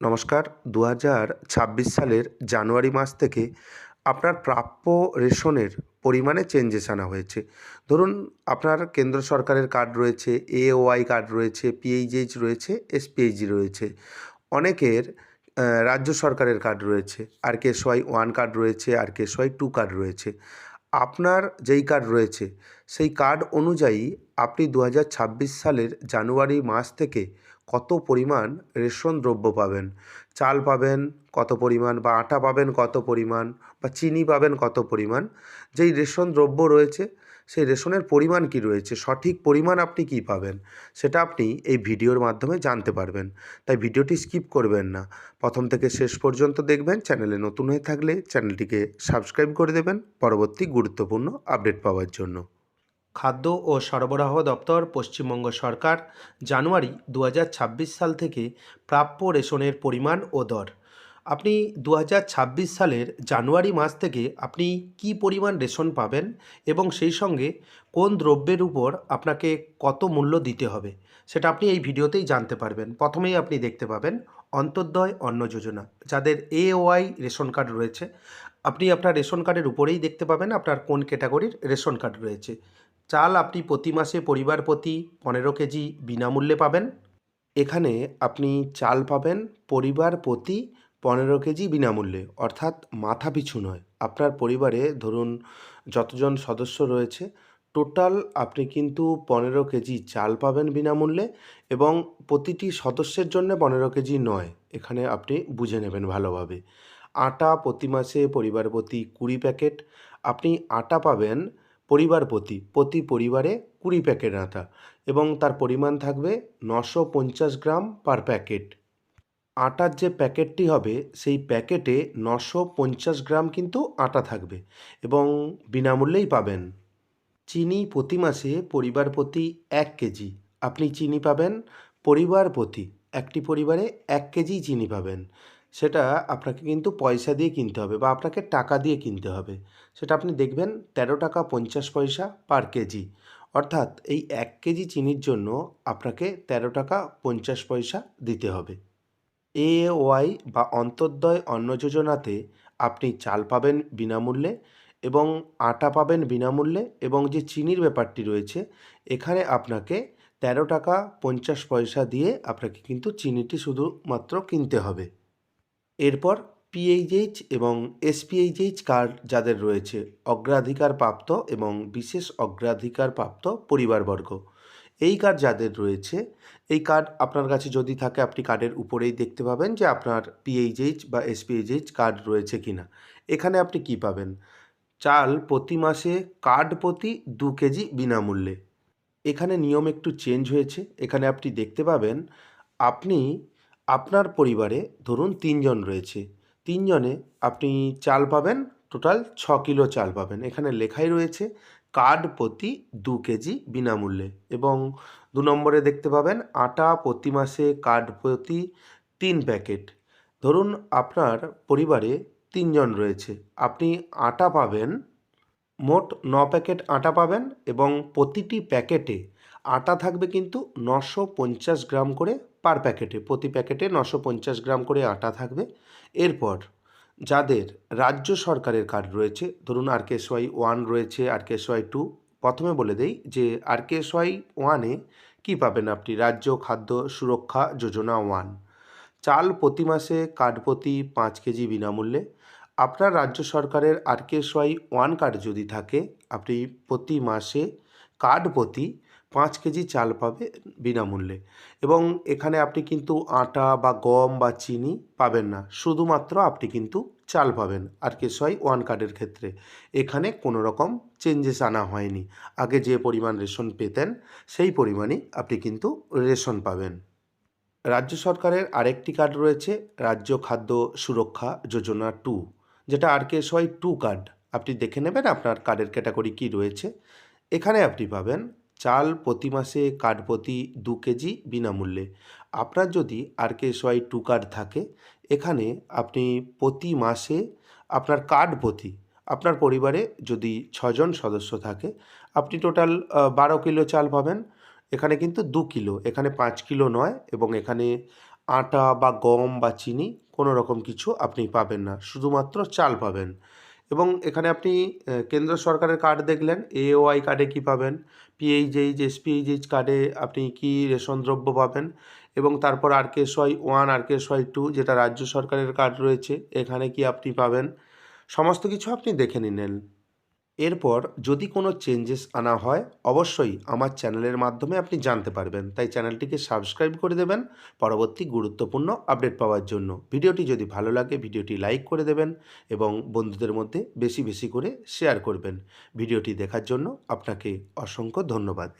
নমস্কার। দু হাজার ছাব্বিশ সালের জানুয়ারি মাস থেকে আপনার প্রাপ্য রেশনের পরিমাণে চেঞ্জেস আনা হয়েছে। ধরুন, আপনার কেন্দ্র সরকারের কার্ড রয়েছে এওয়াই কার্ড রয়েছে পিএইচএইচ রয়েছে এসপিএইচজি রয়েছে। অনেকের রাজ্য সরকারের কার্ড রয়েছে আর কেসওয়াই ওয়ান কার্ড রয়েছে আর কেসওয়াই টু কার্ড রয়েছে। আপনার যেই কার্ড রয়েছে, সেই কার্ড অনুযায়ী আপনি দু হাজার ছাব্বিশ সালের জানুয়ারি মাস থেকে কত পরিমাণ রেশন দ্রব্য পাবেন? চাল পাবেন কত পরিমাণ বা আটা পাবেন কত পরিমাণ বা চিনি পাবেন কত পরিমাণ? যেই রেশন দ্রব্য রয়েছে, সেই রেশনের পরিমাণ কি রয়েছে? সঠিক পরিমাণ আপনি কি পাবেন? সেটা আপনি এই ভিডিওর মাধ্যমে জানতে পারবেন। তাই ভিডিওটি স্কিপ করবেন না। প্রথম থেকে শেষ পর্যন্ত দেখবেন। চ্যানেলে নতুন হয়ে থাকলে চ্যানেলটিকে সাবস্ক্রাইব করে দেবেন। পরবর্তী গুরুত্বপূর্ণ আপডেট পাওয়ার জন্য। খাদ্য ও সরবরাহ দপ্তর, পশ্চিমবঙ্গ সরকার, জানুয়ারি দু হাজার ছাব্বিশ সাল থেকে প্রাপ্য রেশনের পরিমাণ ও দর। আপনি দু হাজার ছাব্বিশ সালের জানুয়ারি মাস থেকে আপনি কি পরিমাণ রেশন পাবেন এবং সেই সঙ্গে কোন দ্রব্যের উপর আপনাকে কত মূল্য দিতে হবে, সেটা আপনি এই ভিডিওতেই জানতে পারবেন। প্রথমেই আপনি দেখতে পাবেন অন্তর্দয় অন্ন যোজনা, যাদের এওয়াই রেশন কার্ড রয়েছে। আপনি আপনার রেশন কার্ডের উপরেই দেখতে পাবেন আপনার কোন ক্যাটাগরির রেশন কার্ড রয়েছে। চাল আপনি প্রতি মাসে পরিবার প্রতি পনেরো কেজি বিনামূল্যে পাবেন। এখানে আপনি চাল পাবেন পরিবার প্রতি পনেরো কেজি বিনামূল্যে, অর্থাৎ মাথা পিছু নয়। আপনার পরিবারে ধরুন যতজন সদস্য রয়েছে, টোটাল আপনি কিন্তু পনেরো কেজি চাল পাবেন বিনামূল্যে এবং প্রতিটি সদস্যের জন্য পনেরো কেজি নয়। এখানে আপনি বুঝে নেবেন ভালোভাবে। আটা প্রতি মাসে পরিবার প্রতি কুড়ি প্যাকেট, আপনি আটা পাবেন পরিবার প্রতি প্রতি পরিবারে কুড়ি প্যাকেট আটা এবং তার পরিমাণ থাকবে নশো পঞ্চাশ গ্রাম পার প্যাকেট। আটার যে প্যাকেটটি হবে, সেই প্যাকেটে নশো পঞ্চাশ গ্রাম কিন্তু আটা থাকবে এবং বিনামূল্যেই পাবেন। চিনি প্রতি মাসে পরিবার প্রতি এক কেজি। আপনি চিনি পাবেন, পরিবার প্রতি একটি পরিবারে এক কেজি চিনি পাবেন। সেটা আপনাকে কিন্তু পয়সা দিয়ে কিনতে হবে বা আপনাকে টাকা দিয়ে কিনতে হবে। সেটা আপনি দেখবেন তেরো টাকা পঞ্চাশ পয়সা পার কেজি। অর্থাৎ এই এক কেজি চিনির জন্য আপনাকে তেরো টাকা পঞ্চাশ পয়সা দিতে হবে। এ ওয়াই বা অন্তর্দয় অন্ন যোজনাতে আপনি চাল পাবেন বিনামূল্যে এবং আটা পাবেন বিনামূল্যে এবং যে চিনির ব্যাপারটি রয়েছে, এখানে আপনাকে তেরো টাকা পঞ্চাশ পয়সা দিয়ে আপনাকে কিন্তু চিনিটি শুধুমাত্র কিনতে হবে। এরপর পিএইচএইচ এবং এসপিএইচএইচ কার্ড যাদের রয়েছে অগ্রাধিকার প্রাপ্ত এবং বিশেষ অগ্রাধিকার প্রাপ্ত পরিবারবর্গ। এই কার্ড যাদের রয়েছে, এই কার্ড আপনার কাছে যদি থাকে, আপনি কার্ডের উপরেই দেখতে পাবেন যে আপনার পিএইচএইচ বা এসপিএইচএইচ কার্ড রয়েছে কি না এখানে আপনি কি পাবেন? চাল প্রতি মাসে কার্ড প্রতি দু কেজি বিনামূল্যে। এখানে নিয়ম একটু চেঞ্জ হয়েছে। এখানে আপনি দেখতে পাবেন, আপনি আপনার পরিবারে ধরুন তিনজন রয়েছে। তিনজনে আপনি চাল পাবেন, টোটাল ছ কিলো চাল পাবেন। এখানে লেখাই রয়েছে, কার্ড প্রতি দু কেজি বিনামূল্যে এবং দু নম্বরে দেখতে পাবেন, আটা প্রতি মাসে কার্ড প্রতি তিন প্যাকেট। ধরুন আপনার পরিবারে তিনজন রয়েছে, আপনি আটা পাবেন, মোট ন প্যাকেট আটা পাবেন এবং প্রতিটি প্যাকেটে আটা থাকবে কিন্তু নশো পঞ্চাশ গ্রাম করে পার প্যাকেটে প্রতি প্যাকেটে নশো পঞ্চাশ গ্রাম করে আটা থাকবে। এরপর যাদের রাজ্য সরকারের কার্ড রয়েছে, ধরুন আর ওয়াই ওয়ান রয়েছে, আর ওয়াই টু প্রথমে বলে দেই যে আর ওয়াই ওয়ানে কী পাবেন আপনি? রাজ্য খাদ্য সুরক্ষা যোজনা ওয়ান চাল প্রতি মাসে কার্ড প্রতি পাঁচ কেজি বিনামূল্যে। আপনার রাজ্য সরকারের আরকেএসওয়াই ওয়ান কার্ড যদি থাকে, আপনি প্রতি মাসে কার্ড প্রতি পাঁচ কেজি চাল পাবে বিনামূল্যে। এবং এখানে আপনি কিন্তু আটা বা গম বা চিনি পাবেন না। শুধুমাত্র আপনি কিন্তু চাল পাবেন। আরকেএসওয়াই ওয়ান কার্ডের ক্ষেত্রে। এখানে কোনো রকম চেঞ্জেস আনা হয়নি। আগে যে পরিমাণ রেশন পেতেন, সেই পরিমাণই আপনি কিন্তু রেশন পাবেন। রাজ্য সরকারের আরেকটি কার্ড রয়েছে, রাজ্য খাদ্য সুরক্ষা যোজনা টু, যেটা আর কে টু কার্ড। আপনি দেখে নেবেন আপনার কার্ডের ক্যাটাগরি কী রয়েছে। এখানে আপনি পাবেন চাল প্রতি মাসে কার্ড প্রতি দু কেজি বিনামূল্যে। আপনার যদি R K Y two card থাকে, এখানে আপনি প্রতি মাসে আপনার কার্ড প্রতি আপনার পরিবারে যদি ছজন সদস্য থাকে, আপনি টোটাল বারো কিলো চাল পাবেন। এখানে কিন্তু দু কিলো, এখানে পাঁচ কিলো নয় এবং এখানে আটা বা গম বা চিনি কোনো রকম কিছু আপনি পাবেন না, শুধুমাত্র চাল পাবেন। এবং এখানে আপনি কেন্দ্র সরকারের কার্ড দেখলেন এওআই কার্ডে কি পাবেন পিএইচএইচ এসপিএইচএইচ কার্ডে আপনি কি রেশন দ্রব্য পাবেন এবং তারপর আর কে ওয়ান আর কে টু যেটা রাজ্য সরকারের কার্ড রয়েছে, এখানে কি আপনি পাবেন, সমস্ত কিছু আপনি দেখে নিলেন। এরপর যদি কোনো চেঞ্জেস আনা হয়, অবশ্যই আমার চ্যানেলের মাধ্যমে আপনি জানতে পারবেন। তাই চ্যানেলটিকে সাবস্ক্রাইব করে দেবেন পরবর্তী গুরুত্বপূর্ণ আপডেট পাওয়ার জন্য। ভিডিওটি যদি ভালো লাগে, ভিডিওটি লাইক করে দেবেন এবং বন্ধুদের মধ্যে বেশি বেশি করে শেয়ার করবেন। ভিডিওটি দেখার জন্য আপনাকে অসংখ্য ধন্যবাদ।